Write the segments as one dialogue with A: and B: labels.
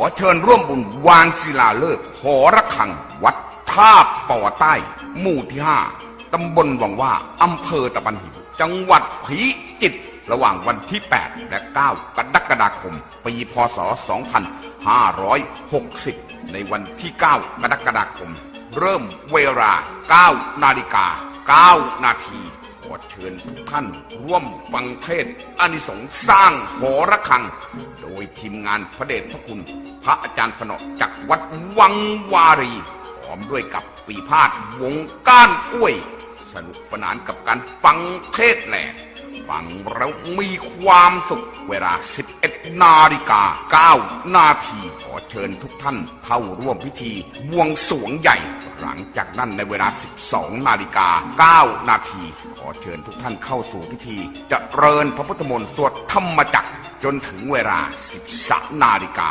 A: อเชิญร่วมบุญวางศิลาฤกษ์หอระฆัง วัดท่าป่อใต้ หมู่ที่ห้าตำบลวังว่าอำเภอตะบันหินจังหวัดพิจิตรระหว่างวันที่ 8 และ 9 กรกฎาคม ปีพศ 2560 ในวันที่ 9 กรกฎาคม เริ่มเวลา 9 นาฬิกา 9 นาที อเชิญทุกท่านร่วมฟังเทศอานิสงส์สร้างหอระฆัง โดยทีมงานพระเดชพระคุณ พระอาจารย์สนอจากวัดวังวารีพร้อมด้วยกับปีพาดวงก้านกล้วย สนุกสนานกับการฟังเทศแหลก ฟังแล้วมีความสุขเวลา 11 นาฬิกา 9 นาทีขอเชิญทุกท่านเข้าร่วมพิธีบวงสรวงใหญ่ หลังจากนั้นในเวลา 12 นาฬิกา 9 นาที ขอเชิญทุกท่านเข้าสู่พิธีจเจริญพระพุทธมนต์สวดธรรมจักร จนถึงเวลา 13 นาฬิกา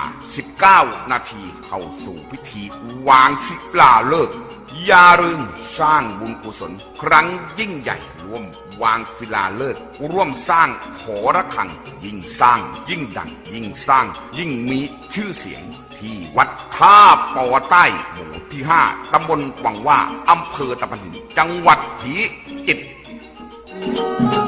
A: 19 นาทีเข้าสู่พิธีวางศิลาฤกษ์อย่าลืมสร้างบุญกุศล ครั้งยิ่งใหญ่ร่วมวางศิลาฤกษ์ร่วมสร้างหอระฆัง ยิ่งสร้าง ยิ่งดัง ยิ่งสร้าง ยิ่งมีชื่อเสียงที่วัดท่าปอใต้หมู่ที่ 5ตำบลวังว่าอำเภอตะพันจังหวัดพิจิตร